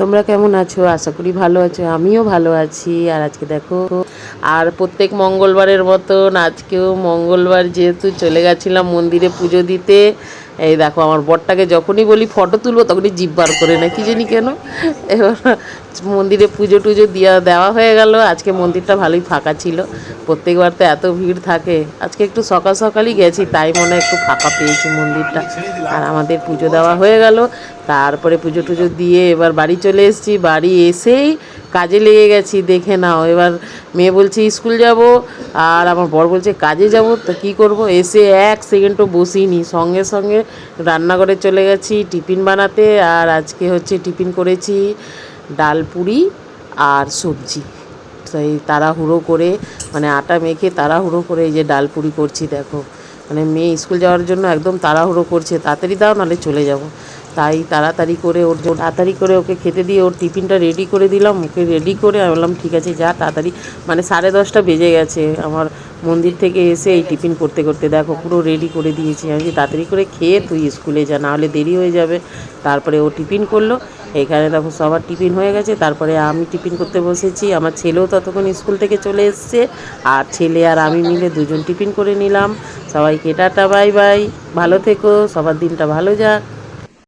তোমরা কেমন আছো? আশা করি ভালো আছো। আমিও ভালো আছি। আর আজকে দেখো, আর প্রত্যেক মঙ্গলবারের মতন আজকেও মঙ্গলবার যেহেতু চলে গেছিলাম মন্দিরে পুজো দিতে এই দেখো, আমার বরটাকে যখনই বলি ফটো তুলবো, তখনই জিভ বার করে না কি জানি কেন? এবার মন্দিরে পুজো টুজো দেওয়া দেওয়া হয়ে গেল, আজকে মন্দিরটা ভালোই ফাঁকা ছিল। প্রত্যেকবার তো এত ভিড় থাকে। আজকে একটু সকাল সকালই গেছি, তাই মনে হয় একটু ফাঁকা পেয়েছি মন্দিরটা। আর আমাদের পুজো দেওয়া হয়ে গেল, তারপরে পুজো টুজো দিয়ে এবার বাড়ি চলে এসেছি। বাড়ি এসেই কাজে লেগে গেছি, দেখে নাও। এবার মেয়ে বলছে, স্কুল যাব? আর আমার বর বলছে, কাজে যাব? তো কী করব? এসে এক সেকেন্ডও বসিনি। সঙ্গে সঙ্গে রান্নাঘরে চলে গেছি, টিফিন বানাতে। আর আজকে হচ্ছে টিফিন করেছি ডাল পুরি আর সবজি। সেই তাড়াহুড়ো করে মানে আটা মেখে তাড়াহুড়ো করে এই যে ডাল পুরি করছি, দেখো। মানে মেয়ে স্কুল যাওয়ার জন্য একদম তাড়াহুড়ো করছে, তাড়াতাড়ি দাও, নাহলে চলে যাব। তাই তাড়াতাড়ি করে ওর জন্য তাড়াতাড়ি করে ওকে খেতে দিয়ে ওর টিফিনটা রেডি করে দিলাম। ওকে রেডি করে আমি বললাম, ঠিক আছে, যা তাড়াতাড়ি মানে সাড়ে দশটা বেজে গেছে। আমার মন্দির থেকে এসে এই টিফিন করতে করতে দেখো, পুরো রেডি করে দিয়েছি। আমি তাড়াতাড়ি করে খেয়ে তুই স্কুলে যা নাহলে দেরি হয়ে যাবে। তারপরে ও টিফিন করল। এখানে দেখো, সবার টিফিন হয়ে গেছে। তারপরে আমি টিফিন করতে বসেছি। আমার ছেলেও ততক্ষণ স্কুল থেকে চলে এসছে। আর ছেলে আর আমি মিলে দুজন টিফিন করে নিলাম। সবাইকে টাটা, বাই বাই। ভালো থেকো, সবার দিনটা ভালো যাক।